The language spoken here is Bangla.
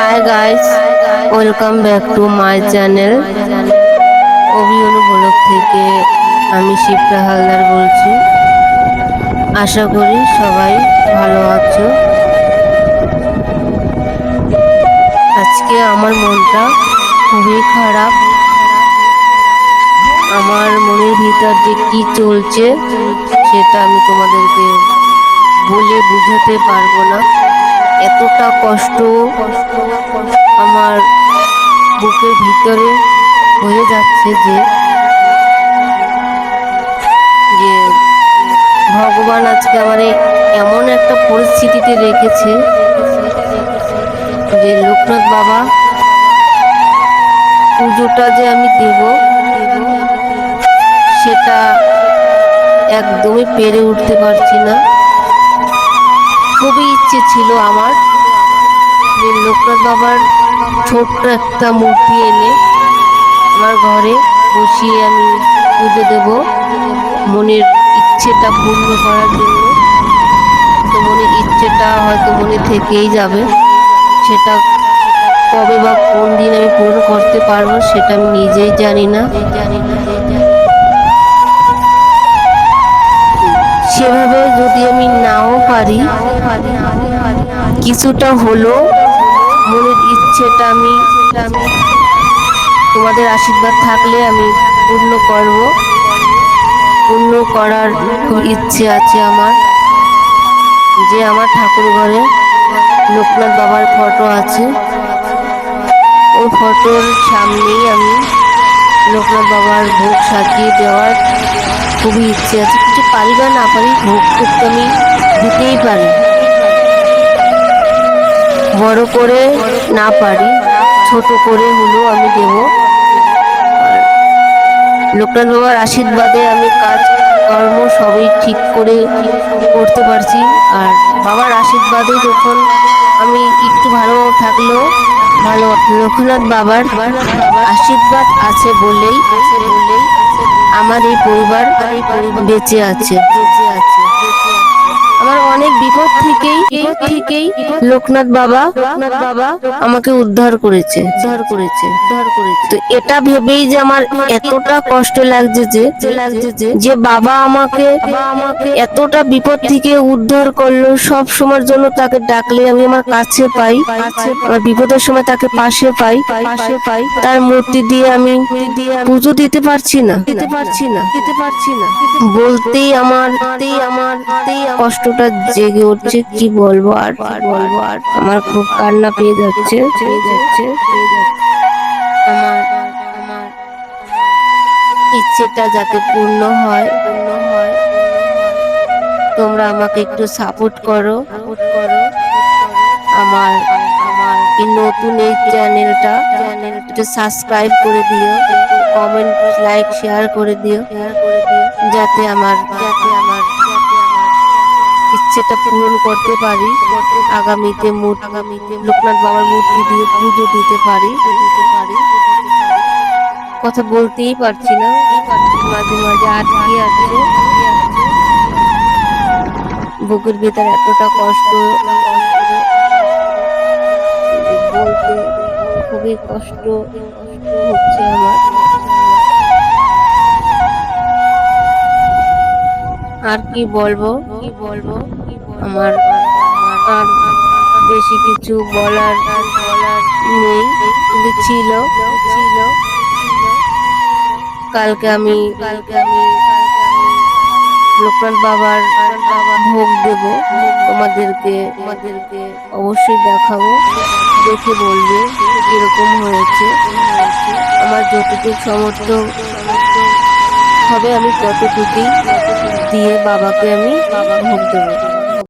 Hi guys welcome back to my channel Abhiyanu vlog থেকে আমি শিপ্রা হালদার বলছি। আশা করি সবাই ভালো আছো। আজকে আমার মনটা খুবই খারাপ। আমার মনের ভিতর যে কি চলছে, সেটা আমি তোমাদেরকে বলে বুঝাতে পারব না। এতটা কষ্ট আমার বুকের ভিতরে হয়ে যাচ্ছে যে যে ভগবান আজকে আমার এমন একটা পরিস্থিতিতে রেখেছে যে লোকনাথ বাবা পুজোটা যে আমি দেব, সেটা একদমই পেরে উঠতে পারছি না। খুবই ইচ্ছে ছিল আমার যে লোকনাথ বাবার ছোট্ট একটা মূর্তি এনে আমার ঘরে বসিয়ে আমি পুজো দেব। মনের ইচ্ছেটা পূর্ণ করার জন্য। তো মনের ইচ্ছেটা হয়তো মনে থেকেই যাবে। সেটা কবে বা কোন দিন আমি পূরণ করতে পারব সেটা আমি নিজেই জানি না। পারি। কিছুটা হলো মনের ইচ্ছেটা আমি আমি তোমাদের আশীর্বাদ থাকলে আমি পূর্ণ করব। পূর্ণ করার ইচ্ছে আছে আমার। যে আমার ঠাকুর ঘরে লোকনাথ বাবার ফটো আছে। ওই ফটোর সামনেই আমি লোকনাথ বাবার ভোগ সাজিয়ে দেওয়ার খুবই ইচ্ছে আছে। কিছু পারি বা না পারি, ভোগ করতে আমি দিতেই পারি। বড় করে না পারি, ছোট করে হলেও আমি দেব। লোকনাথ বাবার আশীর্বাদে আমি কাজ, কর্ম সবই ঠিক করে করতে পারছি। আর বাবার আশীর্বাদে যখন আমি একটু ভালো থাকলেও, ভালো লোকনাথ বাবার আশীর্বাদ আছে বলেই আমার এই পরিবার বেঁচে আছে। বিপদ থেকেই বিপদ থেকেই লোকনাথ বাবা লোকনাথ বাবা আমাকে উদ্ধার করেছে উদ্ধার করেছে উদ্ধার করেছে। তো এটা ভেবেই যে আমার এতটা কষ্ট লাগছে যে লাগছে যে যে বাবা আমাকে আমাকে এতটা বিপদ থেকে উদ্ধার করল, সব সময়ের জন্য তাকে ডাকলে আমি আমার কাছে পাই। আমার বিপদের সময় তাকে পাশে পাই। পাশে পাই। তার মূর্তি দিয়ে আমি পুজো দিতে পারছি না। দিতে পারছি না। দিতে পারছি না। বলতেই আমার আমার কষ্টটা জেগে উঠছে, কি বলব আর বলব আর? আমার খুব কান্না পেয়ে যাচ্ছে পেয়ে যাচ্ছে পেয়ে যাচ্ছে। আমার আমার ইচ্ছেটা যাতে পূর্ণ হয় পূর্ণ হয়। তোমরা আমাকে একটু সাপোর্ট করো। সাপোর্ট করো। আমার আমার এই নতুন এই চ্যানেলটা চ্যানেল একটু সাবস্ক্রাইব করে দিও। কমেন্ট লাইক শেয়ার করে দিও শেয়ার করে দিও। যাতে আমার যাতে আমার ইচ্ছেটা পূরণ করতে পারি। আগামীতে আগামীতে লোকনাথ বাবার মূর্তি দিয়ে পুজো দিতে পারি দিতে পারি। কথা বলতেই পারছি না। মাঝে মাঝে আটকে আছে। বুকের ভিতর এতটা কষ্ট। বলতে খুবই কষ্ট হচ্ছে আমার। আর কি বলব? কি বলব? আমার বেশি কিছু বলার বলার নেই। কিন্তু ছিল ছিল কালকে আমি কালকে আমি, লোকনাথ বাবার বাবা ভোগ দেব। তোমাদেরকে তোমাদেরকে অবশ্যই দেখাবো। দেখে বলবে কীরকম হয়েছে। আমার যতটুকু সমর্থ হবে আমি ততটুকুই দিয়ে বাবাকে আমি বাবা ভোগ দেবো?